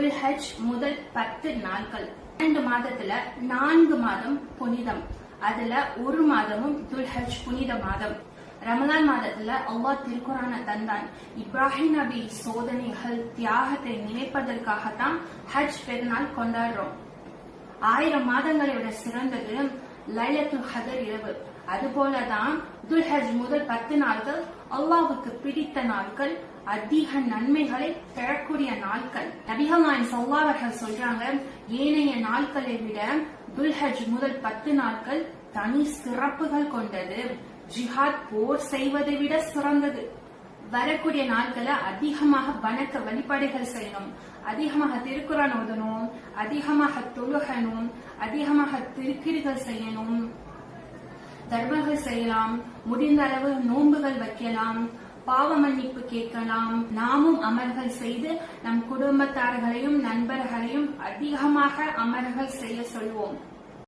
துல்ஹஜ் முதல் பத்து நாட்கள். இரண்டு மாதத்துல நான்கு மாதம் புனிதம். அதுல ஒரு மாதமும் துல்ஹஜ் புனித மாதம். ரமலான் மாதத்துல அவ்வா திருக்குறான தந்தான். இப்ராஹிம் நபி சோதனைகள் தியாகத்தை நினைப்பதற்காகத்தான் ஹஜ் பெருநாள் கொண்டாடுறோம். ஆயிரம் மாதங்களை விட சிறந்தது லைலத்துல் ஹதர் இரவு. அதுபோலதான் துல்ஹஜ் முதல் பத்து நாட்கள் அல்லாவுக்கு பிடித்த நாட்கள் அதிக நன்மைகளை பெறக்கூடிய நாட்கள். நபிகள் நாயன் சல்லாவர்கள் சொல்றாங்க ஏனைய நாட்களை விட துல்ஹஜ் முதல் பத்து நாட்கள் தனி சிறப்புகள் கொண்டது. ஜிஹாத் போர் செய்வதை விட சிறந்தது. வரக்கூடிய நாட்களை அதிகமாக வணக்க வழிபாடுகள் செய்யணும். அதிகமாக திருக்குறான் ஓதணும் அதிகமாக தொழுகணும் அதிகமாக திருக்கீடுகள் செய்யணும். தர்மங்கள் செய்யலாம் முடிந்த அளவு நோன்புகள் வைக்கலாம் பாவ மன்னிப்பு கேட்கலாம். நாமும் அமல்கள் செய்து நம் குடும்பத்தார்களையும் நண்பர்களையும் அதிகமாக அமல்கள் செய்ய சொல்வோம்.